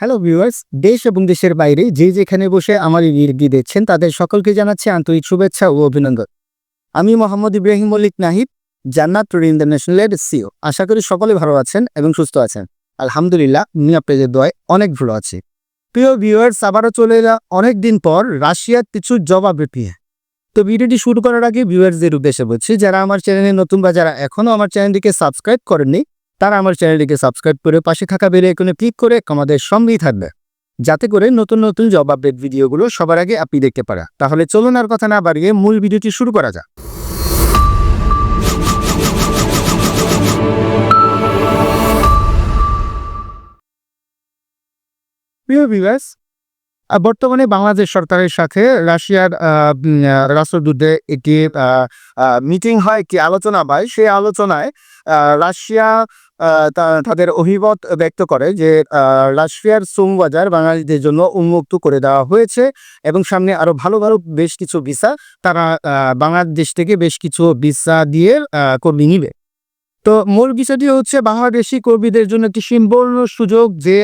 Hello viewers দেশ এবং দেশের বাইরে যে যেখানে বসে আমার এই ভিডিওটি দেখছেন, তাদের সকলকে জানাচ্ছি আন্তরিক শুভেচ্ছা ও অভিনন্দন। আমি মোহাম্মদ ইব্রাহিম মল্লিক নাহিদ, জান্নাত টুর ইন্টারন্যাশনালের সিও আশা করি সকলে ভালো আছেন এবং সুস্থ আছেন। আলহামদুলিল্লাহ, আমি আপনাদের দোয়ায় অনেক ভালো আছি। প্রিয় ভিউয়ার্স আবারও চলে এলাম অনেক দিন পর রাশিয়ার কিছু জবাব পেয়ে তো ভিডিওটি শুরু করার আগে ভিউয়ার্সদের উদ্দেশ্যে বলছি, যারা আমার চ্যানেলে নতুন বা যারা এখনও আমার চ্যানেলটিকে সাবস্ক্রাইব করেননি তারা আমার চ্যানেলটিকে সাবস্ক্রাইব করে পাশে থাকা বেড়ে এখানে ক্লিক করে আমাদের সঙ্গেই থাকবে। যাতে করে নতুন নতুন জব আপডেট ভিডিওগুলো সবার আগে আপনি দেখতে পারা। তাহলে চলুন আর কথা না বাড়িয়ে মূল ভিডিওটি শুরু করা যাক। প্রিয় ভিউয়ার্স বর্তমানে বাংলাদেশ সরকারের সাথে রাশিয়ার রাষ্ট্রদূতে একটি মিটিং হয়, একটি আলোচনা হয়। সেই আলোচনায় রাশিয়া তাদের অভিমত ব্যক্ত করে যে রাশিয়ার শ্রম বাজার বাঙালিদের জন্য উন্মুক্ত করে দেওয়া হয়েছে এবং সামনে আরও ভালো ভালো বেশ কিছু ভিসা তারা বাংলাদেশ থেকে বেশ কিছু ভিসা দিয়ে কর্মী নিবে। তো মূল বিষয়টি হচ্ছে বাংলাদেশি কর্মীদের জন্য একটি সম্পূর্ণ সুযোগ যে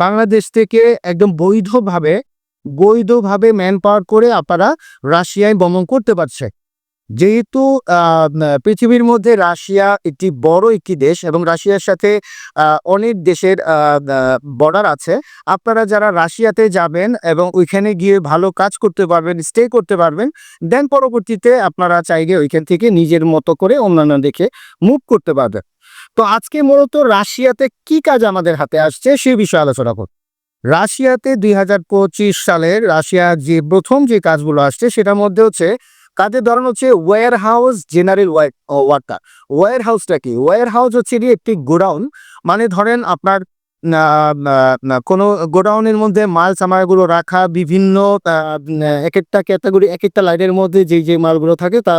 বাংলাদেশ থেকে একদম বৈধভাবে বৈধভাবে ম্যান পাওয়ার করে আপনারা রাশিয়ায় ভ্রমণ করতে পারছে। যেহেতু পৃথিবীর মধ্যে রাশিয়া একটি বড় একটি দেশ এবং রাশিয়ার সাথে অনেক দেশের বর্ডার আছে, আপনারা যারা রাশিয়াতে যাবেন এবং ওইখানে গিয়ে ভালো কাজ করতে পারবেন স্টে করতে পারবেন দেন পরবর্তীতে আপনারা চাইলে ওইখান থেকে নিজের মতো করে অন্যান্য দেখে মুভ করতে পারবেন। তো আজকে মূলত রাশিয়াতে কি কাজ আমাদের হাতে আসছে সে বিষয়ে আলোচনা করব। রাশিয়াতে দুই হাজার পঁচিশ সালের রাশিয়া যে প্রথম যে কাজগুলো আসছে সেটার মধ্যে হচ্ছে কাজের ধরন হচ্ছে ওয়ার হাউস জেনারেল ওয়ার্কার ওয়ার হাউসটা কি? ওয়ার হাউস হচ্ছে একটি গোডাউন। মানে ধরেন আপনার কোনো গোডাউনের মধ্যে মাল সামানগুলো রাখা, বিভিন্ন এক একটা ক্যাটাগরি এক একটা লাইনের মধ্যে যে যে মালগুলো থাকে তা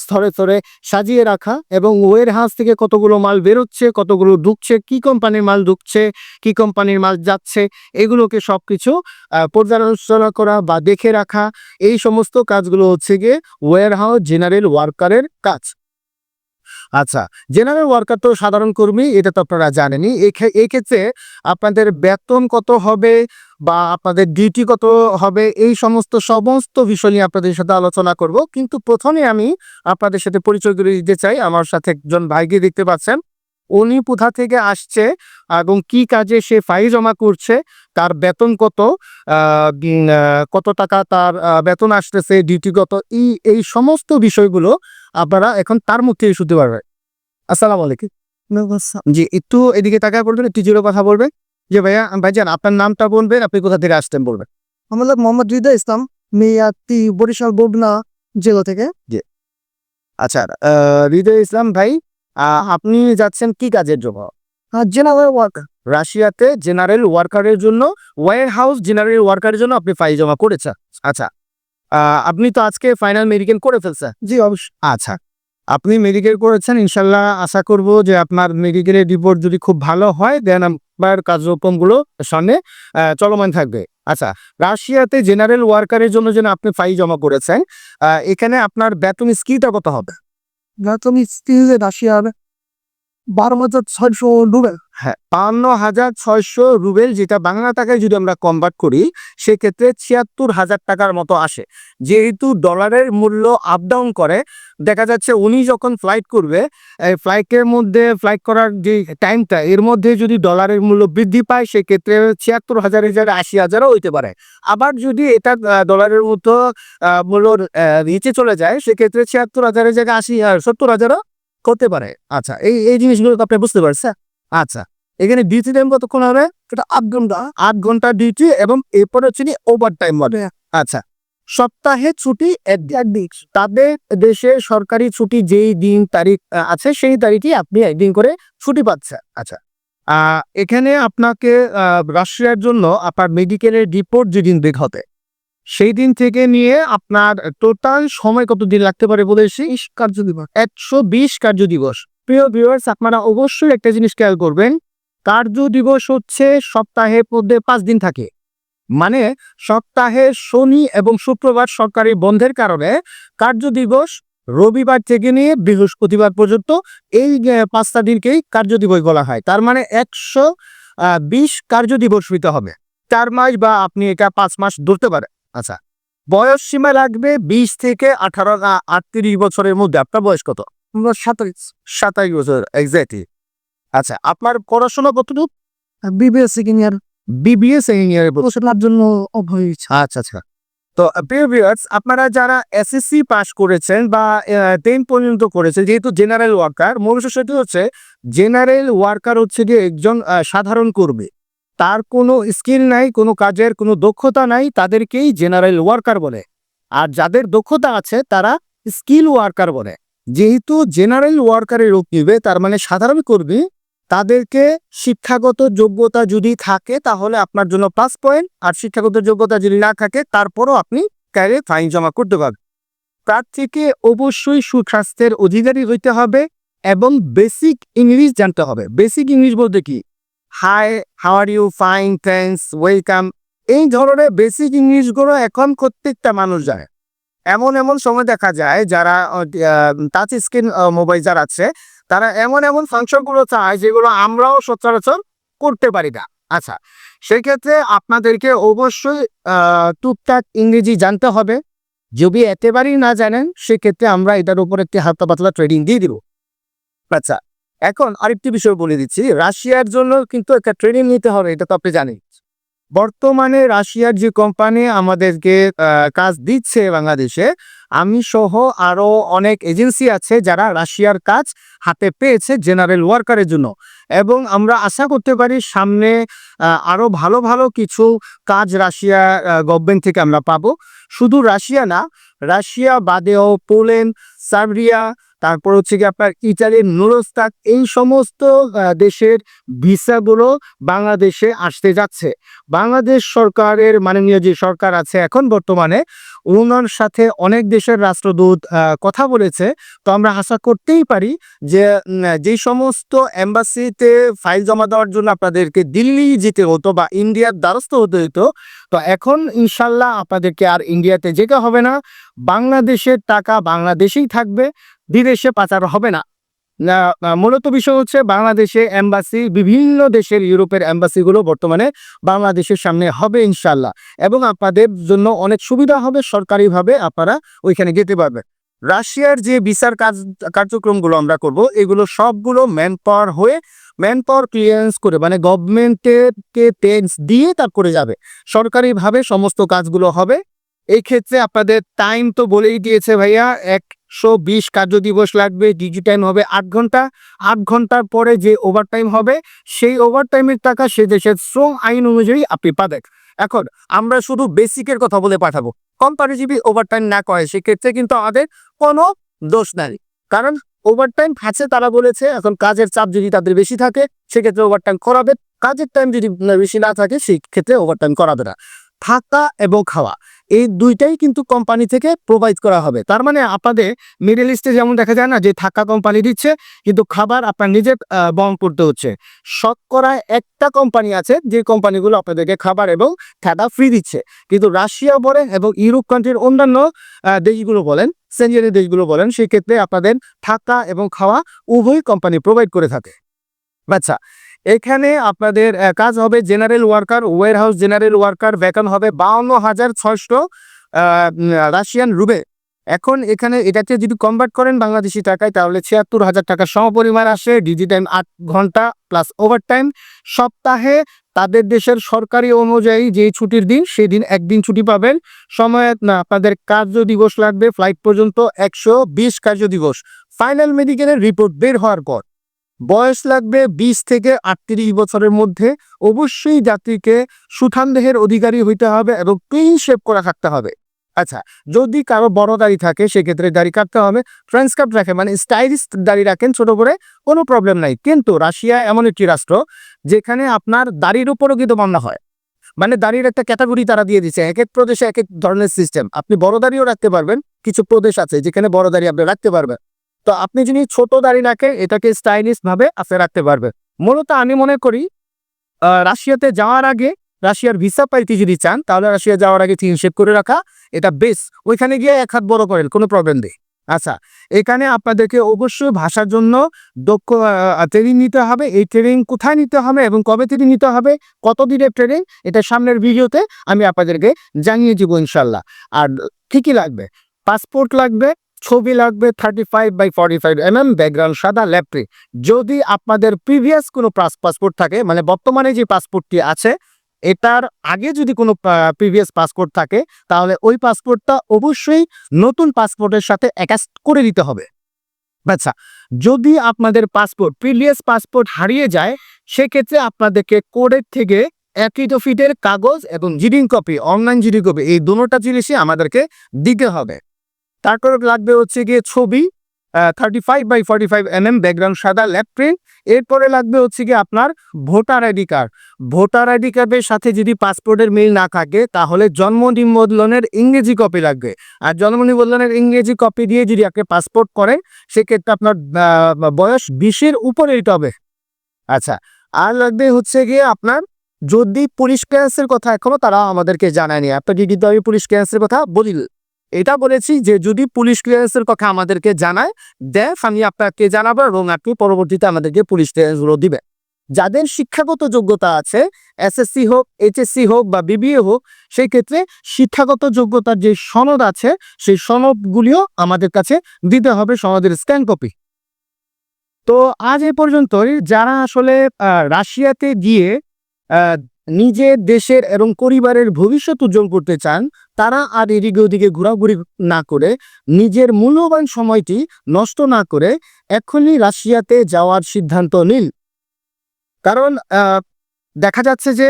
স্তরে স্তরে সাজিয়ে রাখা এবং ওয়ের হাউস থেকে কতগুলো মাল বেরোচ্ছে, কতগুলো ঢুকছে, কি কোম্পানির মাল ঢুকছে, কি কোম্পানির মাল যাচ্ছে, এগুলোকে সব কিছু পর্যালোচনা করা বা দেখে রাখা। এই সমস্ত কাজগুলো হচ্ছে গিয়ে ওয়ার হাউস জেনারেল ওয়ার্কারের কাজ। আচ্ছা জেনারেল ওয়ার্কার তো সাধারণ কর্মী, এটা তো আপনারা জানেনই। এক্ষে- এক্ষেত্রে আপনাদের বেতন কত হবে বা আপনাদের ডিউটি কত হবে, এই সমস্ত সমস্ত বিষয় নিয়ে আপনাদের সাথে আলোচনা করব। কিন্তু প্রথমে আমি আপনাদের সাথে পরিচয় করে দিতে চাই। আমার সাথে একজন ভাইকে দেখতে পাচ্ছেন। উনি কোথা থেকে আসছে এবং কি কাজে সে ফাইল জমা করছে তার বেতন কত কত টাকা তার বেতন আসতেছে ডিউটিগত এই এই সমস্ত বিষয়গুলো আপনারা এখন তার মুখে শুনতে পারবেন। আসসালামু আলাইকুম। জি একটু এদিকে তাকায় পড়বেন একটু জিরো কথা বলবেন। যে ভাইয়া ভাইজান আপনার নামটা বলবেন আপনি কোথা থেকে আসতেন বলবেন? আমার নাম মোহাম্মদ হৃদয় ইসলাম মেয়াতি বরিশাল ববনা জেলা থেকে। জি। আচ্ছা আহ, হৃদয় ইসলাম ভাই আপনি যাচ্ছেন কি কাজের জন্য? জেনারেল ওয়ার্কার রাশিয়াতে জেনারেল ওয়ার্কারের জন্য ওয়ার হাউস জেনারেল ওয়ার্কারের জন্য আপনি ফাইল জমা করেছেন। আচ্ছা আপনি তো আজকে ফাইনাল মেডিকেল করে ফেলছেন। জি অবশ্যই। আচ্ছা আপনি মেডিকেল করেছেন ইনশাল্লাহ আশা করব যে আপনার মেডিকেলের রিপোর্ট যদি খুব ভালো হয় দেন আপনার কার্যক্রমগুলো সামনে চলমান থাকবে। আচ্ছা রাশিয়াতে জেনারেল ওয়ার্কারের জন্য যেন আপনি ফাইল জমা করেছেন এখানে আপনার বেতন স্কিলটা কত হবে? তুমি স্টিলে রাশিয়ার বারো হাজার ছয়শো রুবেল হ্যাঁ বান্ন হাজার ছয়শো রুবেল যেটা বাংলা টাকায় যদি আমরা কনভার্ট করি, সেক্ষেত্রে ছিয়াত্তর হাজার টাকার মতো আসে। যেহেতু ডলারের মূল্য আপ ডাউন করে, দেখা যাচ্ছে উনি যখন ফ্লাইট করবে ফ্লাইটের মধ্যে ফ্লাইট করার যে টাইমটা এর মধ্যে যদি ডলারের মূল্য বৃদ্ধি পায়, সেক্ষেত্রে ছিয়াত্তর হাজারের জায়গায় আশি হাজারও হইতে পারে। আবার যদি এটা ডলারের মতো মূল্য নিচে চলে যায়, সেক্ষেত্রে ছিয়াত্তর হাজারের জায়গায় আশি সত্তর হাজারও করতে পারে। আচ্ছা এই এই জিনিসগুলো তো আপনি বুঝতে পারছেন। আচ্ছা এখানে ডিউটি টাইম কতক্ষণ হবে? এটা আট ঘণ্টা। আট ঘণ্টা ডিউটি এবং এরপরে হচ্ছে ওভার টাইম হবে। আচ্ছা সপ্তাহে ছুটি এক- একদিন তাদের দেশে সরকারি ছুটি যেই দিন তারিখ আছে সেই তারিখে আপনি একদিন করে ছুটি পাচ্ছেন। আচ্ছা আহ, এখানে আপনাকে রাশিয়ার জন্য আপনার মেডিকেলের রিপোর্ট যেদিন বের হবে সেই দিন থেকে নিয়ে আপনার টোটাল সময় কত দিন লাগতে পারে বলে সেই কার্য দিবস একশো বিশ কার্য দিবস প্রিয় ভিউয়ার্স আপনারা অবশ্যই একটা জিনিস খেয়াল করবেন, কার্য দিবস হচ্ছে সপ্তাহে মধ্যে পাঁচ দিন থাকে। মানে সপ্তাহে শনি এবং শুক্রবার সরকারি বন্ধের কারণে কার্য দিবস রবিবার থেকে নিয়ে বৃহস্পতিবার পর্যন্ত এই পাঁচটা দিনকেই কার্য দিবস বলা হয়। তার মানে একশো বিশ কার্য দিবস হইতে হবে। চার মাস বা আপনি এটা পাঁচ মাস ধরতে পারেন। আচ্ছা বয়স সীমা লাগবে বিশ থেকে আঠারো আটত্রিশ বছরের মধ্যে। আপনার বয়স কত? সাতাইশ। সাতাশ বছর এক্স্যাক্টলি আচ্ছা আপনার পড়াশোনা কতটুকু? BBS second year BBA second ইয়ারে পড়াশোনার জন্য অফ আচ্ছা আচ্ছা। তো প্রিয় ভিউয়ার্স আপনারা যারা এসএসসি পাস করেছেন বা টেন পর্যন্ত করেছেন যেহেতু জেনারেল ওয়ার্কার মূল বিষয়টি হচ্ছে জেনারেল ওয়ার্কার হচ্ছে যে একজন সাধারণ কর্মী। তার কোনো স্কিল নাই কোনো কাজের কোনো দক্ষতা নাই তাদেরকেই জেনারেল ওয়ার্কার বলে। আর যাদের দক্ষতা আছে তারা স্কিল ওয়ার্কার বলে। যেহেতু জেনারেল ওয়ার্কারের রূপ নিবে তার মানে সাধারণ কর্মী, তাদেরকে শিক্ষাগত যোগ্যতা যদি থাকে, তাহলে আপনার জন্য প্লাস পয়েন্ট আর শিক্ষাগত যোগ্যতা যদি না থাকে, তারপরও আপনি ক্যারিয়ার ফাইন জমা করতে পারবেন। তার থেকে অবশ্যই সুস্বাস্থ্যের অধিকারী হইতে হবে এবং বেসিক ইংলিশ জানতে হবে। বেসিক ইংলিশ বলতে কি? Hi how are you fine thanks welcome এই ধরনের বেসিক ইংলিশগুলো এখন প্রত্যেকটা মানুষ যায় এমন এমন সময় দেখা যায় যারা টাচ স্ক্রিন মোবাইল যারা আছে, তারা এমন এমন ফাংশনগুলো চায় যেগুলো আমরাও সচরাচর করতে পারি না। আচ্ছা সেক্ষেত্রে আপনাদেরকে অবশ্যই টুকটাক ইংরেজি জানতে হবে। যদি একেবারেই না জানেন, সেক্ষেত্রে আমরা এটার উপর একটি হালকা পাতলা ট্রেডিং দিয়ে দিব। আচ্ছা এখন আরেকটি বিষয় বলে দিচ্ছি। রাশিয়ার জন্য কিন্তু একটা ট্রেনিং নিতে হবে, এটা তো আপনি জানেন। বর্তমানে রাশিয়ার যে কোম্পানি আমাদেরকে কাজ দিচ্ছে বাংলাদেশে আমি সহ আরও অনেক এজেন্সি আছে যারা রাশিয়ার কাজ হাতে পেয়েছে জেনারেল ওয়ার্কারের জন্য। এবং আমরা আশা করতে পারি সামনে আহ, আরও ভালো ভালো কিছু কাজ রাশিয়া গভর্নমেন্ট থেকে আমরা পাবো। শুধু রাশিয়া না রাশিয়া বাদেও পোল্যান্ড সার্বিয়া তারপর হচ্ছে কি আপনার ইটালির নুরস্তাক এই সমস্ত দেশের ভিসাগুলো বাংলাদেশে আসতে যাচ্ছে। বাংলাদেশ সরকারের মাননীয় যে সরকার আছে এখন বর্তমানে ওনার সাথে অনেক দেশের রাষ্ট্রদূত কথা বলেছে। তো আমরা আশা করতেই পারি যে উম, যে সমস্ত এম্বাসিতে ফাইল জমা দেওয়ার জন্য আপনাদেরকে দিল্লি যেতে হতো বা ইন্ডিয়ার দ্বারস্থ হতে হতো তো এখন ইনশাল্লাহ আপনাদেরকে আর ইন্ডিয়াতে যেতে হবে না। বাংলাদেশের টাকা বাংলাদেশেই থাকবে। বিদেশে পাচার হবে না। মূলত বিষয় হচ্ছে বাংলাদেশে এম্বাসি, বিভিন্ন দেশের ইউরোপের এম্বাসিগুলো বর্তমানে বাংলাদেশের সামনে হবে ইনশাল্লাহ এবং আপনাদের জন্য অনেক সুবিধা হবে, সরকারিভাবে আপনারা ওইখানে যেতে পারবেন। রাশিয়ার যে বিচার কাজ, কার্যক্রমগুলো আমরা করব, এগুলো সবগুলো ম্যান পাওয়ার হয়ে ম্যান পাওয়ার ক্লিয়ারেন্স করে মানে গভর্নমেন্টেরকে টেন্স দিয়ে তারপরে যাবে। সরকারিভাবে সমস্ত কাজগুলো হবে। এই ক্ষেত্রে আপনাদের টাইম তো বলেই দিয়েছে ভাইয়া, একশো বিশ কার্য দিবস লাগবে ডিজি টাইম হবে আট ঘণ্টা। আট ঘণ্টার পরে যে ওভার টাইম হবে, সেই ওভার টাইমের টাকা সে দেশের শ্রম আইন অনুযায়ী আপনি পাবেন। এখন আমরা শুধু বেসিকের কথা বলে পাঠাবো। কোম্পানি যদি ওভার টাইম না করে সেক্ষেত্রে কিন্তু আমাদের কোনো দোষ নাই। কারণ ওভার টাইম আছে তারা বলেছে, এখন কাজের চাপ যদি তাদের বেশি থাকে, সেক্ষেত্রে ওভার টাইম করাবে কাজের টাইম যদি বেশি না থাকে সেই ক্ষেত্রে ওভার টাইম করাবে না। থাকা এবং খাওয়া। এই দুইটাই কিন্তু কোম্পানি থেকে প্রোভাইড করা হবে। তার মানে আপনাদের মিডল ইস্টে যেমন দেখা যায় না যে থাকা কোম্পানি দিচ্ছে, কিন্তু খাবার আপনার নিজের বহন করতে হচ্ছে। শতকরা একটা কোম্পানি আছে, যে কোম্পানিগুলো আপনাদেরকে খাবার এবং থাকা ফ্রি দিচ্ছে। কিন্তু রাশিয়া বলেন এবং ইউরোপ কান্ট্রির অন্যান্য দেশগুলো বলেন সেঞ্জেরি দেশগুলো বলেন সেই ক্ষেত্রে আপনাদের থাকা এবং খাওয়া উভয় কোম্পানি প্রোভাইড করে থাকে। আচ্ছা এখানে আপনাদের কাজ হবে general worker warehouse general worker বেতন হবে বাউন্ন হাজার ছয়শো রাশিয়ান রুবে। এখন এখানে এটাকে যদি কনভার্ট করেন বাংলাদেশি টাকায়, তাহলে ছিয়াত্তর হাজার টাকার সমপরিমাণ আসে ডিজি টাইম আট ঘণ্টা প্লাস ওভার টাইম সপ্তাহে তাদের দেশের সরকারি অনুযায়ী যে ছুটির দিন সেই দিন একদিন ছুটি পাবেন। সময়, না, আপনাদের কার্য দিবস লাগবে ফ্লাইট পর্যন্ত একশো বিশ কার্য দিবস। ফাইনাল মেডিকেলের রিপোর্ট বের হওয়ার পর। বয়স লাগবে বিশ থেকে আটত্রিশ বছরের মধ্যে। অবশ্যই যাত্রীকে সুঠাম দেহের অধিকারী হইতে হবে এবং ক্লিন শেপ করা থাকতে হবে। আচ্ছা যদি কারও বড় দাড়ি থাকে, সেক্ষেত্রে দাড়ি কাটতে হবে। ট্রান্সকাপ রাখে মানে স্টাইলিশ দাড়ি রাখেন ছোট করে, কোনো প্রবলেম নাই। কিন্তু রাশিয়া এমন একটি রাষ্ট্র, যেখানে আপনার দাড়ির উপরও কিন্তু মামলা হয়। মানে দাড়ির একটা ক্যাটাগরি তারা দিয়ে দিচ্ছে এক এক প্রদেশে এক এক ধরনের সিস্টেম আপনি বড় দাড়িও রাখতে পারবেন, কিছু প্রদেশ আছে যেখানে বড় দাড়ি আপনি রাখতে পারবেন। তো আপনি যদি ছোট দাড়ি রাখেন এটাকে স্টাইলিশ ভাবে আপনি রাখতে পারবেন মূলত আমি মনে করি রাশিয়াতে যাওয়ার আগে রাশিয়ার ভিসা পাইতে যদি চান, তাহলে রাশিয়া যাওয়ার আগে তিন শেপ করে রাখা, এটা বেশ ওইখানে গিয়ে এক হাত বড় করেন, কোনো প্রবলেম নেই। আচ্ছা এখানে আপনাদেরকে অবশ্যই ভাষার জন্য দক্ষ ট্রেনিং নিতে হবে। এই ট্রেনিং কোথায় নিতে হবে এবং কবে থেকে নিতে হবে, কত দিনের ট্রেনিং এটা সামনের ভিডিওতে আমি আপনাদেরকে জানিয়ে দিব ইনশাল্লাহ আর কী কী লাগবে পাসপোর্ট লাগবে ছবি লাগবে thirty five by forty five M M background সাদা ল্যাপট্রি যদি আপনাদের প্রিভিয়াস কোনো পাসপোর্ট থাকে মানে বর্তমানে যে পাসপোর্টটি আছে, এটার আগে যদি কোনো প্রিভিয়াস পাসপোর্ট থাকে, তাহলে ওই পাসপোর্টটা অবশ্যই নতুন পাসপোর্টের সাথে অ্যাটাচ করে দিতে হবে। আচ্ছা যদি আপনাদের পাসপোর্ট প্রিভিয়াস পাসপোর্ট হারিয়ে যায়, সেক্ষেত্রে আপনাদেরকে কোডের থেকে অ্যাফিডোফিটের কাগজ এবং জিডিং কপি অনলাইন জিডিং কপি এই দুটোটা জিনিসই আমাদেরকে দিতে হবে। তারপরে লাগবে হচ্ছে গিয়ে ছবি thirty five by forty five M M background সাদা ল্যাপ প্রিন্ট এরপরে লাগবে হচ্ছে গিয়ে আপনার voter ID card voter ID কার্ডের সাথে যদি পাসপোর্টের মিল না থাকে, তাহলে জন্ম নিবন্ধনের ইংরেজি কপি লাগবে। আর জন্ম নিবন্ধনের ইংরেজি কপি দিয়ে যদি আপনি পাসপোর্ট করেন, সেক্ষেত্রে আপনার বয়স বিশের উপরে দিতে হবে। আচ্ছা আর লাগবে হচ্ছে গিয়ে আপনার যদি পুলিশ ক্লিয়ারেন্সের কথা এখনও তারা আমাদেরকে জানায়নি। আপনাকে কিন্তু আমি পুলিশ ক্লিয়ারেন্সের কথা বলি এটা বলেছি যে যদি পুলিশ ক্লিয়ারেন্সের কথা আমাদেরকে জানায়, দেখ আমি আপনাকে জানাব এবং আপনি পরবর্তীতে আমাদেরকে পুলিশ ক্লিয়ারেন্সগুলো দিবে যাদের শিক্ষাগত যোগ্যতা আছে এসএসসি হোক এইচএসসি হোক বা বিবিএ হোক, সেই ক্ষেত্রে শিক্ষাগত যোগ্যতার যে সনদ আছে, সেই সনদগুলিও আমাদের কাছে দিতে হবে সনদের স্ক্যান কপি তো আজ এ পর্যন্তই। যারা আসলে রাশিয়াতে গিয়ে নিজের দেশের এবং পরিবারের ভবিষ্যৎ উজ্জ্বল করতে চান, তারা আর এদিকে ওদিকে ঘোরাঘুরি না করে নিজের মূল্যবান সময়টি নষ্ট না করে এখনই রাশিয়াতে যাওয়ার সিদ্ধান্ত নিন। কারণ দেখা যাচ্ছে যে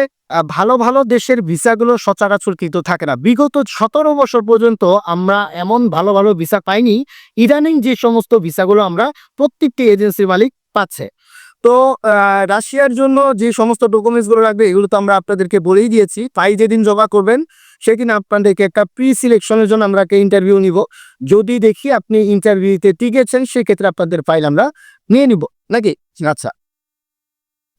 ভালো ভালো দেশের ভিসাগুলো সচরাচর কিন্তু থাকে না। বিগত সতেরো বছর পর্যন্ত আমরা এমন ভালো ভালো ভিসা পাইনি। ইদানিং যে সমস্ত ভিসাগুলো আমরা প্রত্যেকটি এজেন্সির মালিক পাচ্ছে। তো রাশিয়ার জন্য যে সমস্ত ডকুমেন্টসগুলো লাগবে, এগুলো তো আমরা আপনাদেরকে বলেই দিয়েছি। তাই যেদিন জমা করবেন, সেদিন আপনাদেরকে একটা প্রি সিলেকশনের জন্য আমরা একটা ইন্টারভিউ নিব। যদি দেখি আপনি ইন্টারভিউতে টিকেছেন সেক্ষেত্রে আপনাদের ফাইল আমরা নিয়ে নিব। নাকি? আচ্ছা।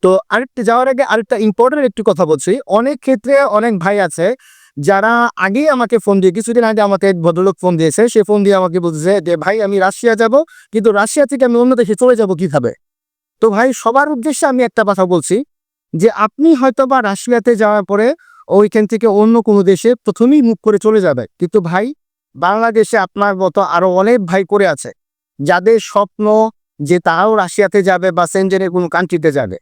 তো আরেকটা, যাওয়ার আগে আরেকটা ইম্পর্টেন্ট একটু কথা বলছি। অনেক ক্ষেত্রে অনেক ভাই আছে, যারা আগেই আমাকে ফোন দিয়ে, কিছুদিন আগে আমাকে এক ভদ্রলোক ফোন দিয়েছে। সে ফোন দিয়ে আমাকে বলছে যে, ভাই, আমি রাশিয়া যাব, কিন্তু রাশিয়া থেকে আমি অন্য দেশে চলে যাব কীভাবে? তো ভাই, সবার উদ্দেশ্যে আমি একটা কথা বলছি যে আপনি হয়তো বা রাশিয়াতে যাওয়ার পরে ওইখান থেকে অন্য কোনো দেশে প্রথমেই মুখ করে চলে যাবে। কিন্তু ভাই, বাংলাদেশে আপনার মতো আরও অনেক ভাই করে আছে, যাদের স্বপ্ন যে তারাও রাশিয়াতে যাবে বা সেন্টেনের কোনো কান্ট্রিতে যাবে।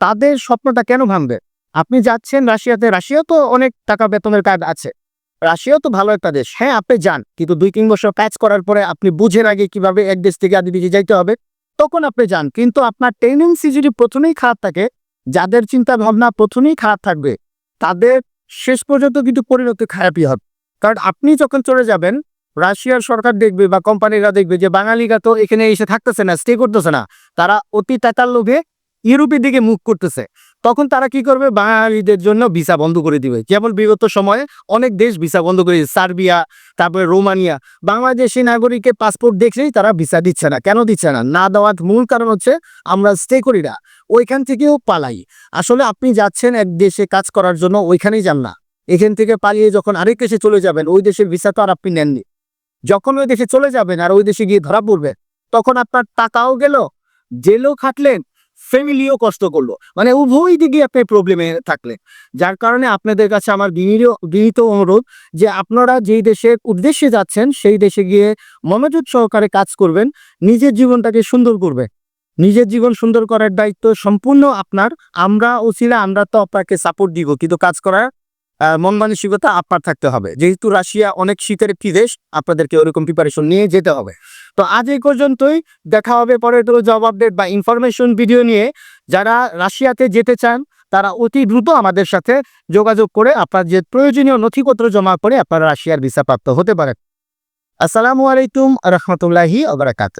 তাদের স্বপ্নটা কেন ভাঙবে? আপনি যাচ্ছেন রাশিয়াতে রাশিয়া তো অনেক টাকা বেতনের কাজ আছে। রাশিয়াও তো ভালো একটা দেশ। হ্যাঁ আপনি যান, কিন্তু দুই তিন বছর কাজ করার পরে আপনি বুঝেন আগে কীভাবে এক দেশ থেকে আদি দেশে যাইতে হবে। তখন আপনি যান। কিন্তু আপনার টেন্ডেন্সি যদি প্রথমেই খারাপ থাকে, যাদের চিন্তা ভাবনা প্রথমেই খারাপ থাকবে, তাদের শেষ পর্যন্ত কিন্তু পরিণতি খারাপই হবে। কারণ আপনি যখন চলে যাবেন, রাশিয়ার সরকার দেখবে বা কোম্পানিরা দেখবে যে বাঙালিরা তো এখানে এসে থাকতেছে না স্টে করতেছে না। তারা অতি টাকার লোভে ইউরোপের দিকে মুখ করতেছে। তখন তারা কি করবে? বাঙালিদের জন্য ভিসা বন্ধ করে দিবে। যেমন বিগত সময়ে অনেক দেশ ভিসা বন্ধ করে সার্বিয়া, তারপরে রোমানিয়া। বাংলাদেশি নাগরিকের পাসপোর্ট দেখলেই তারা ভিসা দিচ্ছে না। কেন দিচ্ছে না? না দেওয়ার মূল কারণ হচ্ছে আমরা স্টে করি না। ওইখান থেকেও পালাই। আসলে আপনি যাচ্ছেন এক দেশে কাজ করার জন্য, ওইখানেই যান না। এখান থেকে পালিয়ে যখন আরেক দেশে চলে যাবেন, ওই দেশের ভিসা তো আর আপনি নেননি। যখন ওই দেশে চলে যাবেন আর ওই দেশে গিয়ে ধরা পড়বেন তখন আপনার টাকাও গেল, জেলও খাটলেন ফ্যামিলিও কষ্ট করল। মানে উভয় দিকে আপনি প্রবলেমে থাকলেন। যার কারণে আপনাদের কাছে আমার বিনীত বিনীত অনুরোধ যে আপনারা যেই দেশের উদ্দেশ্যে যাচ্ছেন, সেই দেশে গিয়ে মনোযোগ সহকারে কাজ করবেন, নিজের জীবনটাকে সুন্দর করবে নিজের জীবন সুন্দর করার দায়িত্ব সম্পূর্ণ আপনার। আমরা ওসিলা আমরা তো আপনাকে সাপোর্ট দিব, কিন্তু কাজ করার মন মানসিকতা আপনার থাকতে হবে। যেহেতু রাশিয়া অনেক শীতের একটি দেশ, আপনাদেরকে ওরকম প্রিপারেশন নিয়ে যেতে হবে। তো আজ এই পর্যন্তই। দেখা হবে পরে তো জব আপডেট বা ইনফরমেশন ভিডিও নিয়ে। যারা রাশিয়াতে যেতে চান, তারা অতি দ্রুত আমাদের সাথে যোগাযোগ করে আপনার যে প্রয়োজনীয় নথিপত্র জমা করে আপনারা রাশিয়ার ভিসা প্রাপ্ত হতে পারেন। আসসালামু আলাইকুম রহমতুল্লাহি আবরাকাত